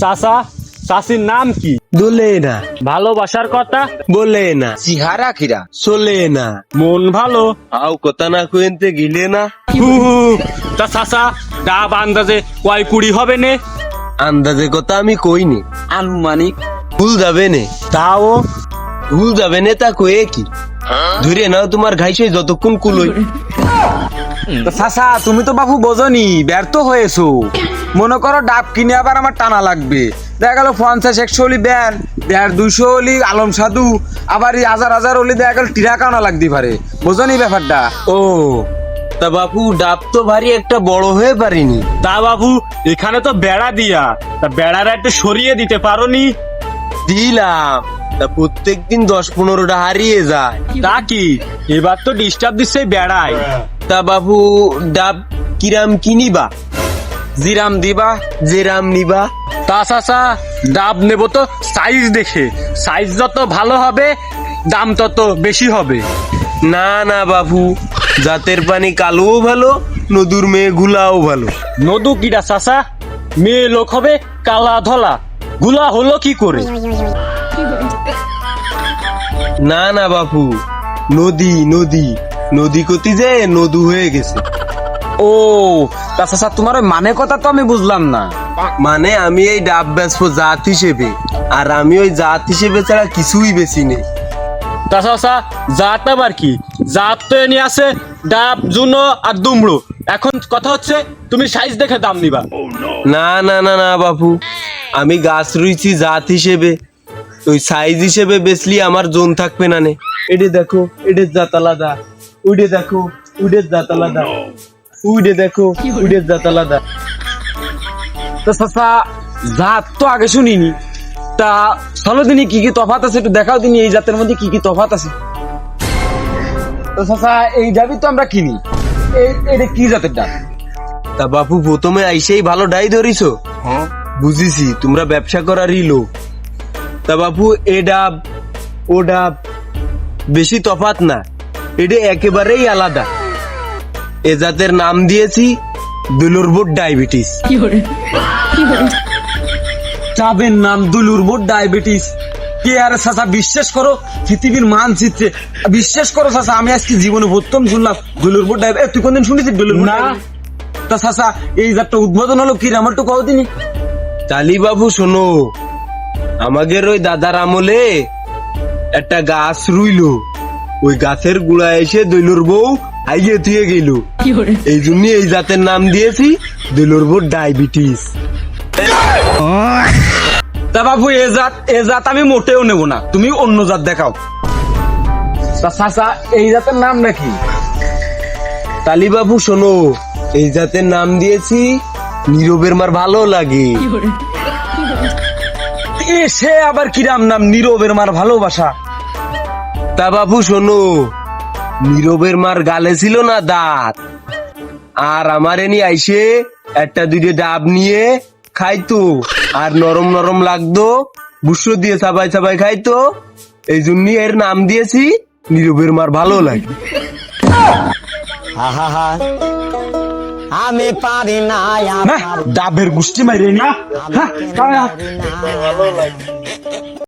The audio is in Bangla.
চাচা চাচির নাম কি? দোলে না। ভালোবাসার কথা? বলে না। চিহারা খিরা চলে না। মন ভালো? আও কথা না কইতে গিলে না। হু হু। তা চাচা ডাব আন্দাজে কয় কুড়ি হবে নে? আন্দাজে কথা আমি কইনি আনুমানিক। ভুল যাবে নে। তাও? ভুল যাবে নে তা কয়ে কি? ধরে নাও তোমার ঘাইছে যতক্ষণ কুলই চাচা তুমি তো বাবু বোঝনি ব্যর্থ হয়েছো মনে করো ডাব কিনে আবার আমার টানা লাগবে। দেখা গেল পঞ্চাশ একশো হলি ব্যান দেড় দুইশো হলি আলম সাধু আবার এই হাজার হাজার হলি দেখা গেল টিরা কানা লাগতে পারে। বোঝনি ব্যাপারটা। ও তা বাপু ডাব তো ভারী একটা বড় হয়ে পারিনি। তা বাবু এখানে তো বেড়া দিয়া। তা বেড়াটা একটু সরিয়ে দিতে পারো নি? দিলাম। তা প্রত্যেক দিন দশ পনেরোটা হারিয়ে যায়। তা কি? এবার তো ডিস্টার্ব দিচ্ছে বেড়ায়। তা ডাব কিরাম কিনিবা জিরাম দিবা জেরাম নিবা। তা চাচা ডাব নেব তো সাইজ দেখে। সাইজ যত ভালো হবে দাম তত বেশি হবে। না না বাপু জাতের পানি কালোও ভালো নদুর মেয়ে গুলাও ভালো। নদু কিরা চাচা? মেয়ে লোক হবে কালা ধলা। গুলা হলো কি করে? না না বাপু নদী নদী। নদী কতি যে নদু হয়ে গেছে। ও তা চাচা তোমার ওই মানে কথা তো আমি বুঝলাম না। মানে আমি এই ডাব বেচবো জাত হিসেবে আর আমি ওই জাত হিসেবে ছাড়া কিছুই বেশি নেই। তা চাচা জাত আবার কি? জাত তো এনে আছে ডাব জুনো আর দুমড়ো। এখন কথা হচ্ছে তুমি সাইজ দেখে দাম নিবা। না না না না বাপু। আমি গাছ রুইছি জাত হিসেবে। ওই সাইজ হিসেবে বেচলি আমার জোন থাকবে না নে। এডে দেখো এডে জাত আলাদা। উইডে দেখো উইডের জাত আলাদা। উইডে দেখো উইডের জাত আলাদা। তো চাচা জাত তো আগে শুনিনি। তা চলো দিনই কি কি তফাত আছে একটু দেখাও দিনই এই জাতের মধ্যে কি কি তফাত আছে? তো চাচা এই ডাবই তো আমরা কিনি। এই এটা কি জাতের ডাব? তা বাপু প্রথমে আইসেই ভালো ডাই ধরিছ? বুঝিছি তোমরা ব্যবসা করারই লোক। তা বাপু এ ডাব ও ডাব বেশি তফাত না। এটা একেবারেই আলাদা। এ জাতের নাম দিয়েছি দুলুরবোট ডায়াবেটিস। ডাবের নাম দুলুর বোর্ড ডায়াবেটিস। কে আরে চাচা বিশ্বাস করো পৃথিবীর মানচিত্রে। বিশ্বাস করো চাচা আমি আজকে জীবনে প্রথম শুনলাম দুলুর বোর্ড ডায়াবেটিস তুই কোনদিন শুনেছিস দুলুর না। তা চাচা এই জাতটা উদ্বোধন হলো কি? আমার তো কও দিনি। তালি বাবু শোনো। আমাদের ওই দাদার আমলে একটা গাছ রুইল। ওই গাছের গুড়া এসে দৈলুর বউ আইয়ে থুয়ে গেল এই জন্য এই জাতের নাম দিয়েছি দৈলুর বউ ডায়াবেটিস। তা বাবু এ জাত এ জাত আমি মোটেও নেব না। তুমি অন্য জাত দেখাও। তা এই জাতের নাম নাকি? তালি বাবু শোনো এই জাতের নাম দিয়েছি নীরবের মার ভালো লাগে। সে আবার কিরাম নাম? নীরবের মার ভালোবাসা। তা বাবু শোনো। নীরবের মার গালে ছিল না দাঁত। আর আমার এনি আইসে একটা দুইটা ডাব নিয়ে খাইতো। আর নরম নরম লাগতো বুসো দিয়ে চাবাই চাবাই খাইতো। এই জন্য এর নাম দিয়েছি নীরবের মার ভালো লাগে। আমি পারি না ডাবের গোষ্ঠী মাইরে নি। হ্যাঁ, হ্যাঁ, পারি না।